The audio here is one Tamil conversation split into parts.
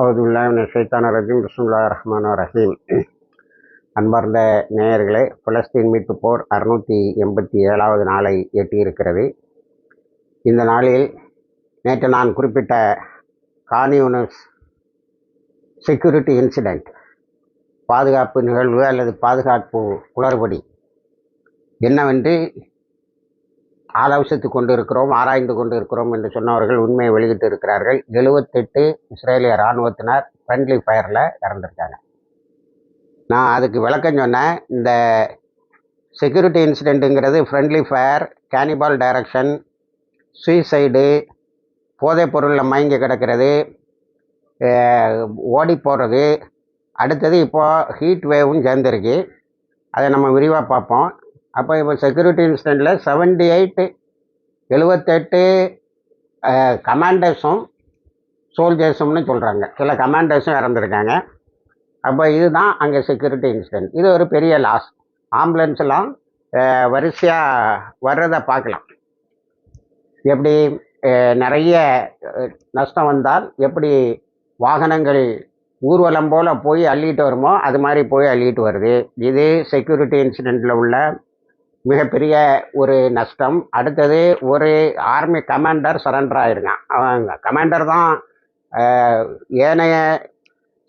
அவுதுல்லாமின் ஷைத்தான ரஜீம். பிஸ்முல்லா ரஹ்மான் ரஹீம். அன்பார்ந்த நேயர்களே பலஸ்தீன் மீட்பு போர் அறுநூற்றி எண்பத்தி ஏழாவது நாளை எட்டியிருக்கிறது. இந்த நாளில் நேற்று நான் குறிப்பிட்ட கானியூனஸ் செக்யூரிட்டி இன்சிடெண்ட் பாதுகாப்பு நிகழ்வு அல்லது பாதுகாப்பு குளறுபடி என்னவென்று ஆலோசித்து கொண்டு இருக்கிறோம் ஆராய்ந்து கொண்டு இருக்கிறோம் என்று சொன்னவர்கள் உண்மையை வெளியிட்டு இருக்கிறார்கள். எழுபத்தெட்டு இஸ்ரேலிய இராணுவத்தினர் ஃப்ரெண்ட்லி ஃபயரில் இறந்துருக்காங்க. நான் அதுக்கு விளக்கம் சொன்னேன் இந்த security இன்சிடெண்ட்டுங்கிறது friendly fire cannibal direction suicide போதைப் பொருளில் மயங்கி கிடக்கிறது ஓடி போகிறது அடுத்தது இப்போது ஹீட் வேவும் சேர்ந்துருக்கு. அதை நம்ம விரிவாக பார்ப்போம். அப்போ இப்போ செக்யூரிட்டி இன்சிடெண்ட்டில் செவன்டி எயிட்டு எழுபத்தெட்டு கமாண்டர்ஸும் சோல்ஜர்ஸும்னு சொல்கிறாங்க சில கமாண்டர்ஸும் இறந்துருக்காங்க. அப்போ இதுதான் அங்கே செக்யூரிட்டி இன்சிடென்ட் இது ஒரு பெரிய லாஸ் ஆம்புலன்ஸ்லாம் வரிசையாக வர்றதை பார்க்கலாம். எப்படி நிறைய நஷ்டம் வந்தால் எப்படி வாகனங்கள் ஊர்வலம் போல் போய் அள்ளிட்டு வருமோ அது மாதிரி போய் அள்ளிட்டு வருது. இது செக்யூரிட்டி இன்சிடெண்ட்டில் உள்ள மிகப்பெரிய ஒரு நஷ்டம். அடுத்தது ஒரு ஆர்மி கமாண்டர் சரண்டர் ஆயிருக்கான். அவங்க கமாண்டர் தான் ஏனைய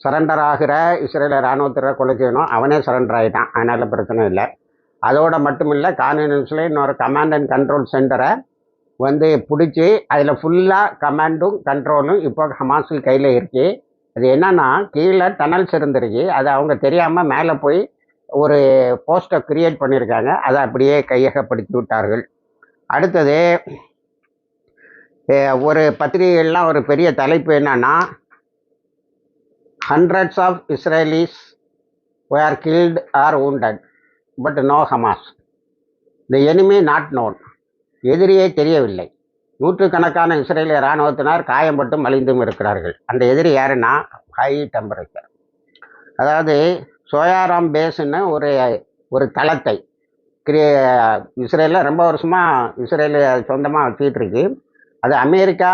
சரண்டர் ஆகிற இஸ்ரேல இராணுவத்தினர் கொலை செய்யணும். அவனே சரண்டர் ஆகிட்டான் அதனால் பிரச்சனை இல்லை. அதோடு மட்டும் இல்லை கான்வெனன்ஸில் இன்னொரு கமாண்ட் அண்ட் கண்ட்ரோல் சென்டரை வந்து பிடிச்சி அதில் ஃபுல்லாக கமாண்டும் கண்ட்ரோலும் இப்போ ஹமாஸு கையில் இருக்குது அது என்னென்னா கீழே டனல்ஸ் இருந்துருக்கு. அது அவங்க தெரியாமல் மேலே போய் ஒரு போஸ்டர் கிரியேட் பண்ணியிருக்காங்க அதை அப்படியே கையகப்படுத்தி விட்டார்கள். அடுத்தது ஒரு பத்திரிகைகள்லாம் ஒரு பெரிய தலைப்பு என்னன்னா hundreds of Israelis are killed are wounded but no Hamas the enemy not known எதிரியே தெரியவில்லை. நூற்றுக்கணக்கான இஸ்ரேலிய இராணுவத்தினர் காயம்பட்டும் மலிந்தும் இருக்கிறார்கள். அந்த எதிரி யாருன்னா ஹை டெம்பரேச்சர் அதாவது சோயாராம் பேஸ்ன்னு ஒரு ஒரு தளத்தை. கிரியே இஸ்ரேலில் ரொம்ப வருஷமாக இஸ்ரேலு சொந்தமாக வச்சுக்கிட்டு அது அமெரிக்கா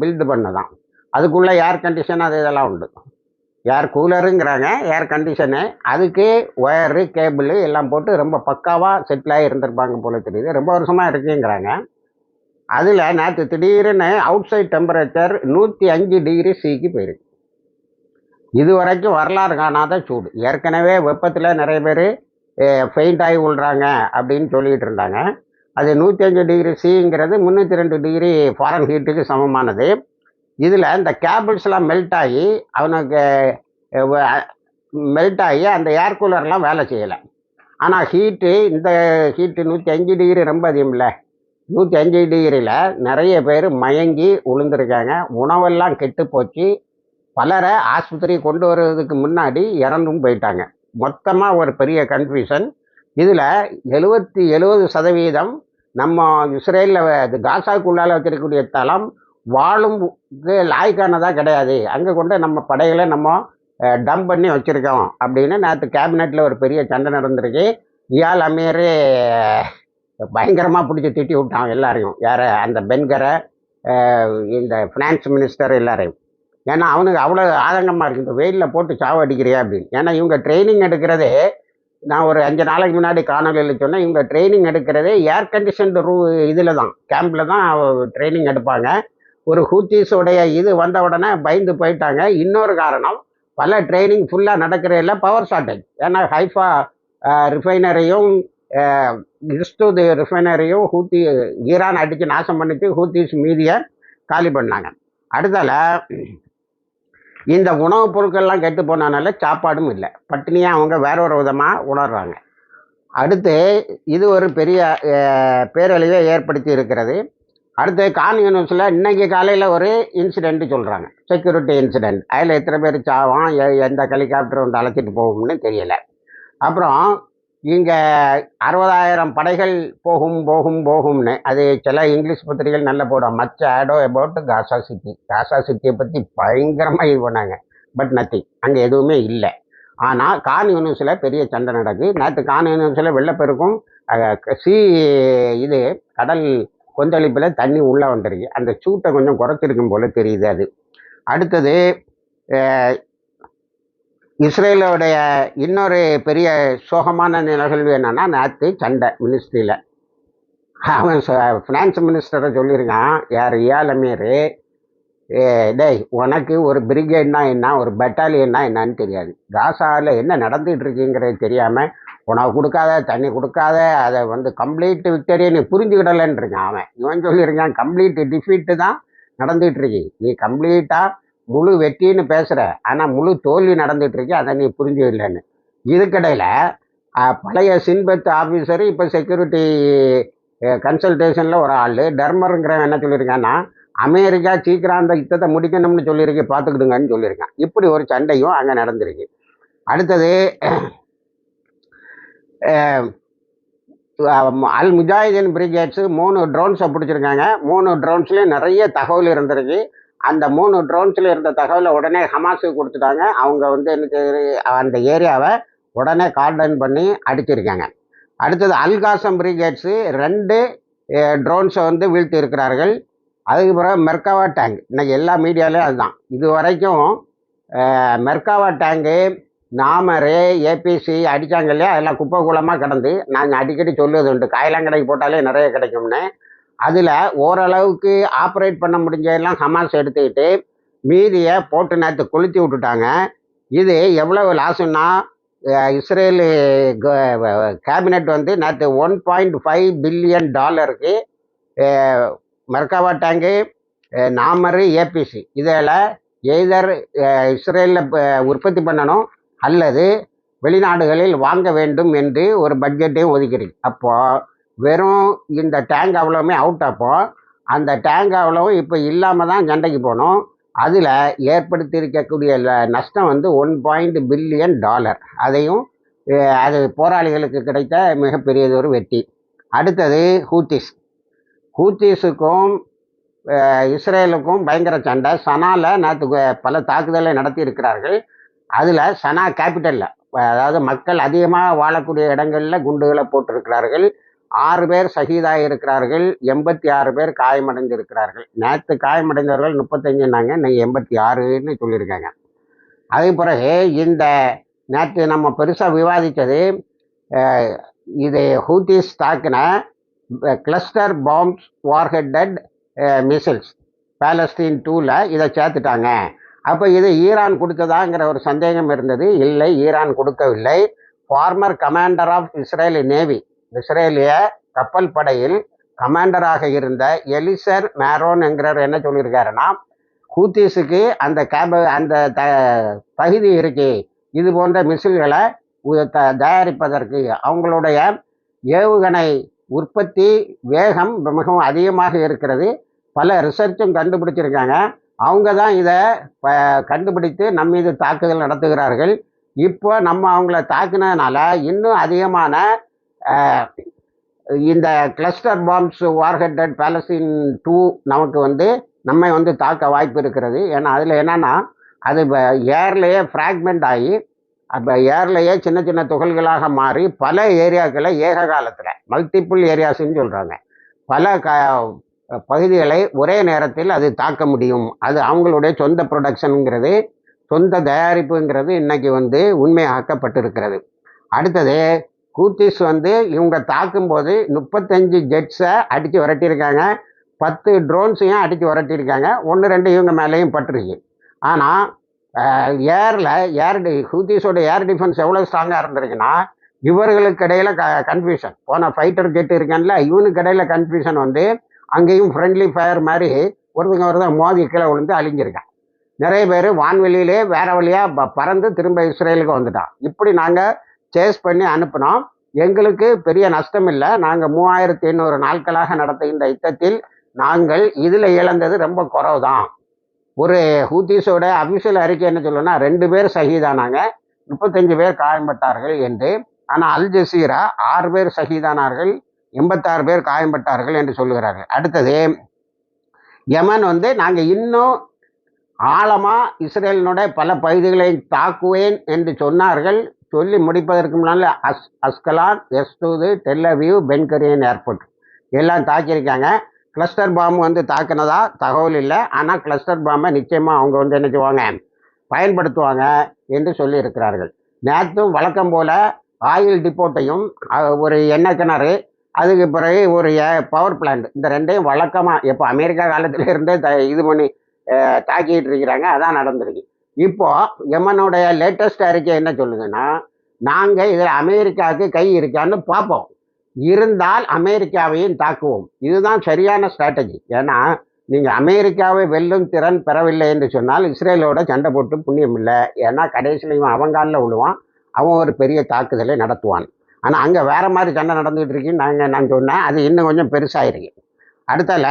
பில்டு பண்ணதான். அதுக்குள்ளே ஏர் கண்டிஷன் அது இதெல்லாம் உண்டு. ஏர் கூலருங்கிறாங்க ஏர் கண்டிஷனு அதுக்கு ஒயரு கேபிள் எல்லாம் போட்டு ரொம்ப பக்காவாக செட்டிலாகி இருந்திருப்பாங்க போல தெரியுது. ரொம்ப வருஷமாக இருக்குங்கிறாங்க. அதில் நேற்று திடீர்னு அவுட் சைட் டெம்பரேச்சர் நூற்றி அஞ்சு டிகிரி சிக்கு போயிருக்கு. இது வரைக்கும் வரலாறு காணாத சூடு. ஏற்கனவே வெப்பத்தில் நிறைய பேர் ஃபெயிண்ட் ஆகி விழுறாங்க அப்படின்னு சொல்லிகிட்டு இருந்தாங்க. அது நூற்றி அஞ்சு டிகிரி சிங்கிறது முந்நூற்றி ரெண்டு டிகிரி ஃபாரன் ஹீட்டுக்கு சமமானது. இதில் இந்த கேபிள்ஸ்லாம் மெல்ட் ஆகி அவனுக்கு மெல்ட் ஆகி அந்த ஏர் கூலர்லாம் வேலை செய்யலை. ஆனால் ஹீட்டு இந்த ஹீட்டு நூற்றி அஞ்சு டிகிரி ரொம்ப அதிகம் இல்லை நூற்றி அஞ்சு டிகிரியில் நிறைய பேர் மயங்கி விழுந்திருக்காங்க உணவெல்லாம் கெட்டு போச்சு. பலரை ஆஸ்பத்திரி கொண்டு வர்றதுக்கு முன்னாடி இறந்தும் போயிட்டாங்க. மொத்தமாக ஒரு பெரிய கன்ஃபியூஷன் இதில் எழுபத்தி எழுபது சதவீதம் நம்ம இஸ்ரேலில் காசாக்குள்ளால் வச்சிருக்கக்கூடிய தளம் வாழும் லாய்க்கானதாக கிடையாது. அங்கே கொண்டு நம்ம படைகளை நம்ம டம்ப் பண்ணி வச்சுருக்கோம். அப்படின்னு நேற்று கேபினெட்டில் ஒரு பெரிய சண்டை நடந்திருக்கு. இயால் அமீர் பயங்கரமாக பிடிச்சி திட்டி விட்டான் எல்லாரையும். யாரை? அந்த பென்கரை இந்த ஃபினான்ஸ் மினிஸ்டர் எல்லாரையும். ஏன்னா அவனுக்கு அவ்வளோ ஆதங்கமாக இருக்குது இந்த வெயிலில் போட்டு சாவடிக்கிறியா அப்படின்னு. ஏன்னா இவங்க ட்ரைனிங் எடுக்கிறதே நான் ஒரு அஞ்சு நாளைக்கு முன்னாடி காணொலியில் சொன்னேன் இவங்க ட்ரைனிங் எடுக்கிறதே ஏர் கண்டிஷன்டு ரூ இதில் தான். கேம்பில் தான் ட்ரைனிங் எடுப்பாங்க. ஒரு ஹூத்தீஸோடைய இது வந்த உடனே பயந்து போயிட்டாங்க. இன்னொரு காரணம் பல ட்ரைனிங் ஃபுல்லாக நடக்கிறதில்ல பவர் ஷார்ட்டேஜ் ஏன்னா ஹைஃபா ரிஃபைனரியும் இஸ்டு ரிஃபைனரியும் ஹூத்தி ஈரான் அடித்து நாசம் பண்ணிட்டு ஹூத்தீஸ் மீதியை காலி பண்ணாங்க. அடுத்தால இந்த உணவுப் பொருட்கள்லாம் கெட்டு போனதுனால சாப்பாடும் இல்லை. பட்டினியாக அவங்க வேற ஒரு விதமாக உணர்றாங்க. அடுத்து இது ஒரு பெரிய பேரழிவை ஏற்படுத்தி இருக்கிறது. அடுத்து கான் யூனிவர்ஸில் இன்றைக்கி காலையில் ஒரு இன்சிடெண்ட்டு சொல்கிறாங்க செக்யூரிட்டி இன்சிடெண்ட் அதில் எத்தனை பேர் சாவான் எந்த ஹெலிகாப்டர் வந்து அழைச்சிட்டு போகும்னு தெரியலை. அப்புறம் இங்கே அறுபதாயிரம் படைகள் போகும் போகும் போகும்னு அது சில இங்கிலீஷ் பத்திரிகைகள் நல்லா போடும் மச்ச ஆடோ அபவுட் காசா சிட்டி காசா சிட்டியை பற்றி பயங்கரமாக இது பண்ணாங்க பட் நத்திங் அங்கே எதுவுமே இல்லை. ஆனால் கான் யூனிவர்ஸில் பெரிய சண்டை நடக்கு நேற்று கான் யூனிவர்ஸில் வெள்ளப்பெருக்கும் சி இது கடல் கொந்தளிப்பில் தண்ணி உள்ளே வந்துருக்கு அந்த சூட்டை கொஞ்சம் குறைச்சிருக்கும் போல் தெரியுது அது. அடுத்தது இஸ்ரேலோடைய இன்னொரு பெரிய சோகமான நிகழ்வு என்னென்னா நேற்று சண்டை மினிஸ்ட்ரியில். அவன் ஃபினான்ஸ் மினிஸ்டரை சொல்லியிருக்கான் யார் இயால் டேய் உனக்கு ஒரு பிரிகேட்னா என்ன ஒரு பெட்டாலியன்னா என்னன்னு தெரியாது. காசாவில் என்ன நடந்துகிட்டு இருக்குங்கிறது தெரியாமல் உனக்கு கொடுக்காத தண்ணி கொடுக்காத அதை வந்து கம்ப்ளீட் விக்டரியை நீ புரிஞ்சுக்கிடலன்னு அவன். இவன் சொல்லியிருக்கான் கம்ப்ளீட் டிஃபீட்டு தான் நடந்துகிட்டு இருக்கு. நீ கம்ப்ளீட்டாக முழு வெற்றின்னு பேசுகிற ஆனால் முழு தோல்வி நடந்துட்டு இருக்கு அதை நீ புரிஞ்சுக்கலன்னு. இதுக்கிடையில் பழைய சின்பத் ஆஃபீஸரு இப்போ செக்யூரிட்டி கன்சல்டேஷனில் ஒரு ஆள் டர்மருங்கிறவன் என்ன சொல்லியிருக்கான்னா அமெரிக்கா சீக்கிரம் அந்த யுத்தத்தை முடிக்கணும்னு சொல்லியிருக்கு பார்த்துக்கிடுங்கன்னு சொல்லியிருக்கான். இப்படி ஒரு சண்டையும் அங்கே நடந்திருக்கு. அடுத்தது அல் முஜாஹிதீன் பிரிகேட்ஸு மூணு ட்ரோன்ஸை பிடிச்சிருக்காங்க. மூணு ட்ரோன்ஸ்லேயும் நிறைய தகவல் இருந்திருக்கு. அந்த மூணு ட்ரோன்ஸில் இருந்த தகவலை உடனே ஹமாஸுக்கு கொடுத்துட்டாங்க. அவங்க வந்து எனக்கு அந்த ஏரியாவை உடனே கார்டன் பண்ணி அடிச்சிருக்காங்க. அடுத்தது அல்காசம் பிரிகேட்ஸு ரெண்டு ட்ரோன்ஸை வந்து வீழ்த்தி இருக்கிறார்கள். அதுக்கு பிறகு மெர்காவா டேங்க் இன்னைக்கு எல்லா மீடியாலையும் அதுதான். இது வரைக்கும் மெர்காவா டேங்கு நாமரு ஏபிசி அடித்தாங்க இல்லையா? அதெல்லாம் குப்பை குளமாக கிடந்து. நாங்கள் அடிக்கடி சொல்லுவது உண்டு. காயலாங்கடைக்கு போட்டாலே நிறைய கிடைக்கும்னு. அதில் ஓரளவுக்கு ஆப்ரேட் பண்ண முடிஞ்சதெல்லாம் ஹமாஸ் எடுத்துக்கிட்டு மீதியை போட்டு நேற்று கொளுத்தி விட்டுட்டாங்க. இது எவ்வளவு லாஸுன்னா இஸ்ரேலு கேபினெட் வந்து நேற்று ஒன் பாயிண்ட் ஃபைவ் பில்லியன் டாலருக்கு மெர்காவா டேங்கு நாமரு ஏபிசி இதில் எய்தர் இஸ்ரேலில் உற்பத்தி பண்ணணும் அல்லது வெளிநாடுகளில் வாங்க வேண்டும் என்று ஒரு பட்ஜெட்டே ஒதுக்கிறீங்க. அப்போது வெறும் இந்த டேங்க் அவ்வளோவுமே அவுட் அப்போ அந்த டேங்க் அவ்வளவும் இப்போ இல்லாமல் தான் சண்டைக்கு போகணும் அதில் ஏற்படுத்தியிருக்கக்கூடிய நஷ்டம் வந்து ஒன் பாயிண்ட் பில்லியன் டாலர் அதையும் அது போராளிகளுக்கு கிடைத்த மிகப்பெரியது ஒரு வெற்றி அடுத்தது ஹூத்திஸ். ஹூத்திஸுக்கும் இஸ்ரேலுக்கும் பயங்கர சண்டை. சனாவில் நேற்று பல தாக்குதலை நடத்தி இருக்கிறார்கள் அதில் சனா கேபிட்டலில் அதாவது மக்கள் அதிகமாக வாழக்கூடிய இடங்களில் குண்டுகளை போட்டிருக்கிறார்கள். ஆறு பேர் சகிதாக இருக்கிறார்கள் எண்பத்தி ஆறு பேர் காயமடைந்திருக்கிறார்கள். நேற்று காயமடைந்தவர்கள் முப்பத்தஞ்சுனாங்க இன்னைக்கு எண்பத்தி ஆறுன்னு சொல்லியிருக்காங்க. அதே பிறகு இந்த நேற்று நம்ம பெருசாக விவாதித்தது இது Houthis தாக்கின cluster bombs warheaded missiles Palestine டூவில் இதை சேர்த்துட்டாங்க. அப்போ இது ஈரான் கொடுத்ததாங்கிற ஒரு சந்தேகம் இருந்தது. இல்லை ஈரான் கொடுக்கவில்லை. Former commander of Israel navy இஸ்ரேலிய கப்பல் படையில் கமாண்டராக இருந்த எலிசர் மேரோன் என்கிறவர் என்ன சொல்லியிருக்காருன்னா ஹூத்திஸுக்கு அந்த கேப அந்த த தகுதி இருக்கு இது போன்ற மிசில்களை உ- த- தயாரிப்பதற்கு அவங்களுடைய ஏவுகணை உற்பத்தி வேகம் மிகவும் அதிகமாக இருக்கிறது. பல ரிசர்ச்சும் கண்டுபிடிச்சிருக்காங்க. அவங்க தான் இதை ப- கண்டுபிடித்து நம் மீது தாக்குதல் நடத்துகிறார்கள். இப்போ நம்ம அவங்கள தாக்குனதுனால இன்னும் அதிகமான இந்த cluster bombs warheaded Palestine two நமக்கு வந்து நம்மை வந்து தாக்க வாய்ப்பு இருக்கிறது. ஏன்னா அதில் என்னென்னா அது ஏர்லேயே ஃப்ராக்மெண்ட் ஆகி அப்போ ஏர்லேயே சின்ன சின்ன துகள்களாக மாறி பல ஏரியாக்களை ஏக காலத்தில் மல்டிபிள் ஏரியாஸ்ன்னு சொல்கிறாங்க பல க பகுதிகளை ஒரே நேரத்தில் அது தாக்க முடியும். அது அவங்களுடைய சொந்த ப்ரொடக்ஷனுங்கிறது சொந்த தயாரிப்புங்கிறது இன்னைக்கு வந்து உண்மையாக்கப்பட்டிருக்கிறது. அடுத்தது கூத்திஸ் வந்து இவங்க தாக்கும்போது முப்பத்தஞ்சு ஜெட்ஸை அடித்து விரட்டியிருக்காங்க. பத்து ட்ரோன்ஸையும் அடித்து விரட்டியிருக்காங்க. ஒன்று ரெண்டு இவங்க மேலேயும் பட்டிருக்கு ஆனால் ஏரில் ஏர் டி ஹூத்திஸோட ஏர் டிஃபென்ஸ் எவ்வளோ ஸ்ட்ராங்காக இருந்திருக்குன்னா இவர்களுக்கு இடையில க கன்ஃபியூஷன் போன ஃபைட்டர் ஜெட் இருக்கான்ல இவனுக்கு இடையில கன்ஃபியூஷன் வந்து அங்கேயும் ஃப்ரெண்ட்லி ஃபயர் மாதிரி ஒருத்தங்க ஒருத்தன் மோதி கீழே விழுந்து அழிஞ்சிருக்கான் நிறைய பேர் வான்வெளியிலே வேற வழியாக ப பறந்து திரும்ப இஸ்ரேலுக்கு வந்துட்டான். இப்படி நாங்கள் சேஸ் பண்ணி அனுப்பினோம். எங்களுக்கு பெரிய நஷ்டம் இல்லை. நாங்கள் மூவாயிரத்தி எண்ணூறு நாட்களாக நடத்துகின்ற யுத்தத்தில் நாங்கள் இதில் இழந்தது ரொம்ப குறவு தான் ஒரு ஹூத்திஸோட அபிஷியல் அறிக்கை என்ன சொல்லணும்னா ரெண்டு பேர் சகிதானாங்க. முப்பத்தஞ்சு பேர் காயம்பட்டார்கள் என்று. ஆனால் அல் ஜசீரா ஆறு பேர் சகிதானார்கள். எண்பத்தாறு பேர் காயம்பட்டார்கள் என்று சொல்லுகிறார்கள். அடுத்தது யமன் வந்து நாங்கள் இன்னும் ஆழமாக இஸ்ரேலினுடைய பல பகுதிகளை தாக்குவேன் என்று சொன்னார்கள். சொல்லி முடிப்பதற்கு முன்னால் as Ashkelon Ashdod Tel Aviv Ben Gurion airport. எல்லாம் தாக்கியிருக்காங்க. கிளஸ்டர் பாம்பு வந்து தாக்குனதா? தகவல் இல்லை. ஆனால் கிளஸ்டர் பாம்பை நிச்சயமாக அவங்க வந்து என்ன செய்வாங்க? பயன்படுத்துவாங்க என்று சொல்லியிருக்கிறார்கள் நேற்றும் வழக்கம் போல் ஆயில் டிப்போட்டையும் ஒரு எண்ணெய் கிணறு அதுக்கு பிறகு ஒரு பவர் பிளான்ட் இந்த ரெண்டையும் வழக்கமாக இப்போ அமெரிக்கா காலத்திலேருந்தே த இது பண்ணி தாக்கிட்டு இருக்கிறாங்க. அதான் நடந்திருக்கு. இப்போ எமனுடைய லேட்டஸ்ட் அறிக்கை என்ன சொல்லுதுன்னா நாங்கள் இதில் அமெரிக்காவுக்கு கை இருக்கான்னு பார்ப்போம். இருந்தால் அமெரிக்காவையும் தாக்குவோம். இதுதான் சரியான ஸ்ட்ராட்டஜி ஏன்னா நீங்கள் அமெரிக்காவை வெல்லும் திறன் பெறவில்லை என்று சொன்னால் இஸ்ரேலோட சண்டை போட்டு புண்ணியம் இல்லை. ஏன்னா கடைசியிலையும் அவங்காலில் அவன் விழுவான். அவன் ஒரு பெரிய தாக்குதலை நடத்துவான். ஆனால் அங்கே வேறு மாதிரி சண்டை நடந்துகிட்டு இருக்கு நாங்கள் நான் சொன்னேன். அது இன்னும் கொஞ்சம் பெருசாயிருக்கு. அடுத்தால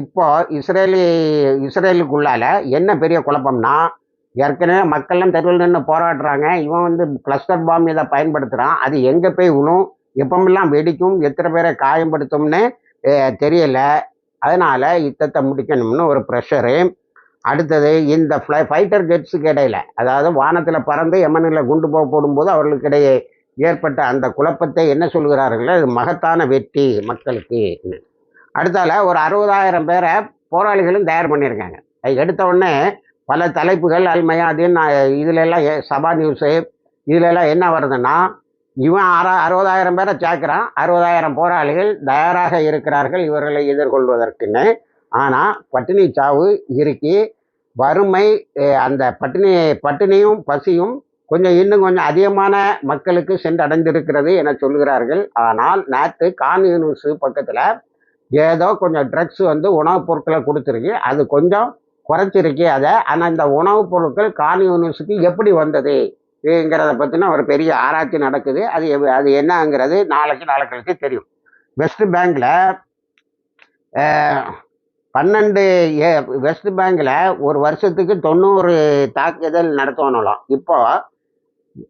இப்போ இஸ்ரேலி இஸ்ரேலுக்குள்ளால என்ன பெரிய குழப்பம்னா ஏற்கனவே மக்கள்லாம் தெருவில் நின்று போராடுறாங்க. இவன் வந்து கிளஸ்டர் பாம் இதை பயன்படுத்துகிறான் அது எங்கே போய் விழும்? எப்பமெல்லாம் வெடிக்கும்? எத்தனை பேரை காயப்படுத்தும்னு தெரியலை. அதனால் யுத்தத்தை முடிக்கணும்னு ஒரு ப்ரெஷரு அடுத்தது இந்த ஃப்ளை ஃபைட்டர் ஜெட்ஸுக்கு இடையில அதாவது வானத்தில் பறந்து எமனில் குண்டு போக போடும்போது அவர்களுக்கு இடையே ஏற்பட்ட அந்த குழப்பத்தை என்ன சொல்கிறார்கள்? அது மகத்தான வெற்றி மக்களுக்கு. அடுத்தால ஒரு அறுபதாயிரம் பேரை போராளிகளும் தயார் பண்ணியிருக்காங்க. அது எடுத்த உடனே பல தலைப்புகள் அல்மையாதீன் இதுல எல்லாம் சபா நியூஸு இதுல எல்லாம் என்ன வருதுன்னா இவன் அற அறுபதாயிரம் பேரை சேர்க்குறான். அறுபதாயிரம் போராளிகள் தயாராக இருக்கிறார்கள் இவர்களை எதிர்கொள்வதற்குன்னு. ஆனால் பட்டினி சாவு இருக்கி வறுமை அந்த பட்டினி பட்டினியும் பசியும் கொஞ்சம் இன்னும் கொஞ்சம் அதிகமான மக்களுக்கு சென்றடைந்திருக்கிறது என சொல்கிறார்கள். ஆனால் நேற்று கான் யூனிவர்ஸு பக்கத்தில் ஏதோ கொஞ்சம் ட்ரக்ஸ் வந்து உணவுப் பொருட்களை கொடுத்துருக்கு. அது கொஞ்சம் குறைச்சிருக்கு அதை. ஆனால் இந்த உணவுப் பொருட்கள் கான் எப்படி வந்ததுங்கிறத பற்றின ஒரு பெரிய ஆராய்ச்சி நடக்குது. அது எவ்- அது என்னங்கிறது நாளைக்கு நாளை கழிச்சு தெரியும் வெஸ்ட் பேங்கில் பன்னெண்டு ஏ வெஸ்ட் பேங்கில் ஒரு வருஷத்துக்கு தொண்ணூறு தாக்குதல் நடத்தணும் இப்போ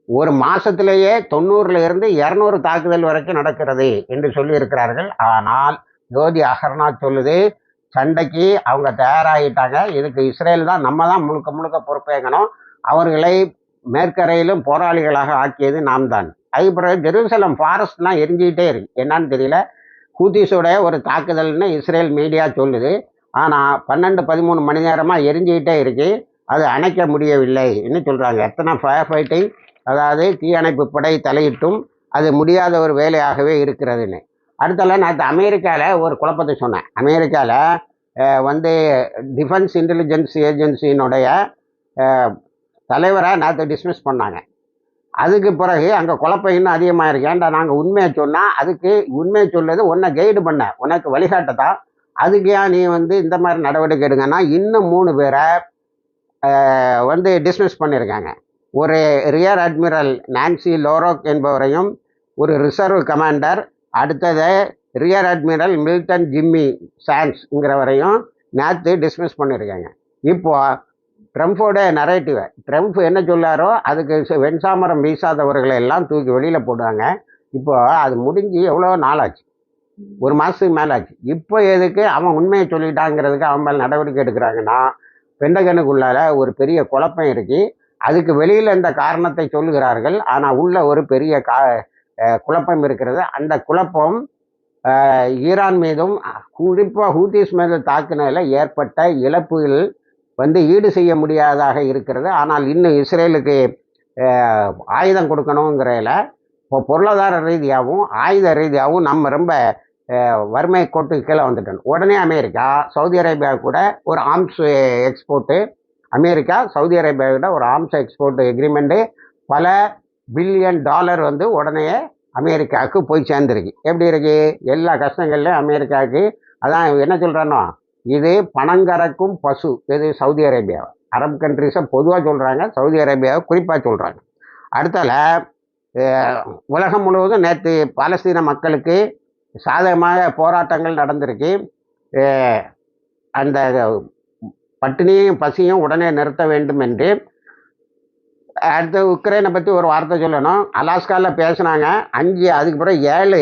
ஒரு மாதத்திலேயே தொண்ணூறுல இருந்து இரநூறு தாக்குதல் வரைக்கும் நடக்கிறது என்று சொல்லியிருக்கிறார்கள். ஆனால் ஜோதி அகர்நாத் சொல்லுது சண்டைக்கு அவங்க தயாராகிட்டாங்க. இதுக்கு இஸ்ரேல் தான் நம்ம தான் முழுக்க முழுக்க பொறுப்பேற்கணும். அவர்களை மேற்கரையிலும் போராளிகளாக ஆக்கியது நாம் தான். அதுக்கு பிறகு ஜெருசலம் ஃபாரஸ்ட்லாம் எரிஞ்சிக்கிட்டே இருக்கு. என்னன்னு தெரியல. ஹூதிஸோடைய ஒரு தாக்குதல்னு இஸ்ரேல் மீடியா சொல்லுது. ஆனால் பன்னெண்டு பதிமூணு மணி நேரமாக எரிஞ்சிக்கிட்டே இருக்கு. அது அணைக்க முடியவில்லைன்னு சொல்கிறாங்க எத்தனை ஃபயர் ஃபைட்டிங் அதாவது தீயணைப்பு படை தலையிட்டும் அது முடியாத ஒரு வேலையாகவே இருக்கிறதுன்னு. அடுத்தால நான் அமெரிக்காவில் ஒரு குழப்பத்தை சொன்னேன். அமெரிக்காவில் வந்து டிஃபென்ஸ் இன்டெலிஜென்ஸ் ஏஜென்சியினுடைய தலைவரை நேற்று டிஸ்மிஸ் பண்ணாங்க. அதுக்கு பிறகு அங்கே குழப்பம் இன்னும் அதிகமாக இருக்கு. ஏன்டா நாங்கள் உண்மையை சொன்னால் அதுக்கு உண்மையை சொல்லுது உன்னை கைடு பண்ண உனக்கு வழிகாட்டதான் அதுக்கு ஏன் நீ வந்து இந்த மாதிரி நடவடிக்கை எடுங்கன்னா இன்னும் மூணு பேரை வந்து டிஸ்மிஸ் பண்ணியிருக்காங்க ஒரு ரியர் அட்மிரல் நான்சி லோரோக் என்பவரையும் ஒரு ரிசர்வ் கமாண்டர் அடுத்தது ரியர் அட்மிரல் மில்டன் ஜிம்மி சான்ஸ்ங்கிறவரையும் நேற்று டிஸ்மிஸ் பண்ணியிருக்காங்க. இப்போது ட்ரம்ப்போட நரேட்டிவை ட்ரம்ப் என்ன சொல்லாரோ அதுக்கு வெண்சாமரம் வீசாதவர்களை எல்லாம் தூக்கி வெளியில் போடுவாங்க. இப்போது அது முடிஞ்சு எவ்வளோ நாளாச்சு? ஒரு மாதத்துக்கு மேலே ஆச்சு இப்போ எதுக்கு அவன் உண்மையை சொல்லிட்டாங்கிறதுக்கு அவன் மேலே நடவடிக்கை எடுக்கிறாங்கன்னா பெண்டகனுக்குள்ளார ஒரு பெரிய குழப்பம் இருக்கு அதுக்கு வெளியில் இந்த காரணத்தை சொல்லுகிறார்கள். ஆனால் உள்ள ஒரு பெரிய கா குழப்பம் இருக்கிறது. அந்த குழப்பம் ஈரான் மீதும் குறிப்பாக ஹூத்திஸ் மீது தாக்குனதில் ஏற்பட்ட இழப்புகள் வந்து ஈடு செய்ய முடியாததாக இருக்கிறது. ஆனால் இன்னும் இஸ்ரேலுக்கு ஆயுதம் கொடுக்கணுங்கிறதில் இப்போ பொருளாதார ரீதியாகவும் ஆயுத ரீதியாகவும் நம்ம ரொம்ப வறுமை கோட்டுக்கு கீழே வந்துட்டோம். உடனே அமெரிக்கா சவுதி அரேபியா கூட ஒரு arms export America Saudi Arabia கூட ஒரு ஆர்ம்ஸ் எக்ஸ்போர்ட் எக்ரிமெண்ட்டு பல பில்லியன் டாலர் வந்து உடனே அமெரிக்காவுக்கு போய் சேர்ந்துருக்கு. எப்படி இருக்கு? எல்லா கஷ்டங்கள்லையும் அமெரிக்காவுக்கு. அதான் என்ன சொல்கிறானோ இது பணங்கறக்கும் பசு. இது சவுதி அரேபியாவை? அரப் கண்ட்ரிஸை பொதுவாக சொல்கிறாங்க சவுதி அரேபியாவை குறிப்பாக சொல்கிறாங்க அடுத்தால உலகம் முழுவதும் நேற்று பாலஸ்தீன மக்களுக்கு சாதகமாக போராட்டங்கள் நடந்திருக்கு. அந்த பட்டினியும் பசியும் உடனே நிறுத்த வேண்டும் என்று அடுத்து உக்ரைனை பற்றி ஒரு வார்த்தை சொல்லணும். அலாஸ்காவில் பேசினாங்க. அஞ்சு அதுக்கு பிறகு ஏழு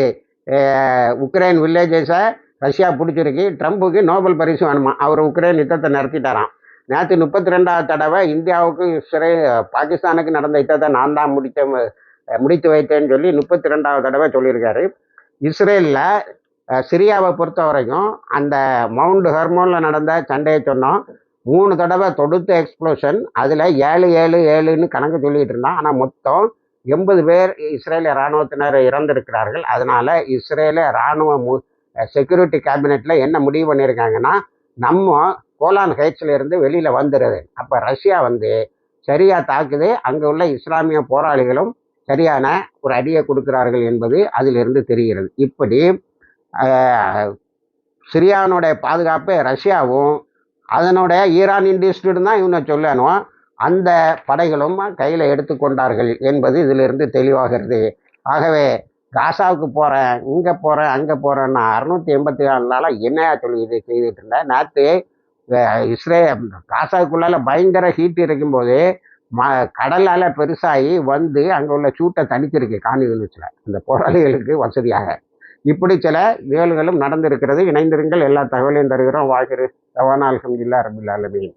உக்ரைன் வில்லேஜஸை ரஷ்யா பிடிச்சிருக்கு. ட்ரம்ப்புக்கு நோபல் பரிசு வேணுமா? அவர் உக்ரைன் யுத்தத்தை நடத்திட்டாராம் நேற்று முப்பத்தி ரெண்டாவது தடவை இந்தியாவுக்கு சிறை பாகிஸ்தானுக்கு நடந்த யுத்தத்தை நான் தான் முடித்த முடித்து வைத்தேன்னு சொல்லி முப்பத்தி ரெண்டாவது தடவை சொல்லியிருக்காரு. இஸ்ரேலில் சிரியாவை பொறுத்த வரைக்கும் அந்த மவுண்ட் ஹெர்மோனில் நடந்த சண்டையை சொன்னோம். மூணு தடவை தொடுத்த எக்ஸ்ப்ளோஷன் அதில் ஏழு ஏழு ஏழுன்னு கணக்கு சொல்லிட்டு இருந்தான். ஆனால் மொத்தம் எண்பது பேர் இஸ்ரேலிய இராணுவத்தினர் இறந்திருக்கிறார்கள். அதனால் இஸ்ரேலிய இராணுவ மு செக்யூரிட்டி கேபினெட்டில் என்ன முடிவு பண்ணியிருக்காங்கன்னா நம்ம கோலான் ஹைட்ஸ்ல இருந்து வெளியில் வந்துடுது அப்போ ரஷ்யா வந்து சரியாக தாக்குது. அங்கே உள்ள இஸ்லாமிய போராளிகளும் சரியான ஒரு அடியை கொடுக்கிறார்கள் என்பது அதிலிருந்து தெரிகிறது. இப்படி சிரியானுடைய பாதுகாப்பை ரஷ்யாவும் அதனுடைய ஈரான் இன்டிஸ்டியூட் தான் இவனை சொல்லணும். அந்த படைகளும் கையில் எடுத்துக்கொண்டார்கள் என்பது இதிலிருந்து தெளிவாகிறது. ஆகவே காசாவுக்கு போகிறேன் இங்கே போகிறேன் அங்கே போகிறேன்னா அறுநூத்தி எண்பத்தி நாலு நாளாக என்னையா சொல்லி இது செய்துட்டு இருந்தேன் நேற்று இஸ்ரே காசாவுக்குள்ளால பயங்கர ஹீட் இருக்கும்போது ம கடலால் பெருசாகி வந்து அங்கே உள்ள சூட்டை தணிச்சிருக்கு காணி விழுச்சில் அந்த போராளிகளுக்கு வசதியாக. இப்படி சில நிகழ்வுகளும் நடந்திருக்கிறது. இணைந்திருங்கள். எல்லா தகவலையும் தருகிறோம். வாகிரு ரவானா அல்ஹம்துலில்லாஹ் ரபில் ஆலமீன்.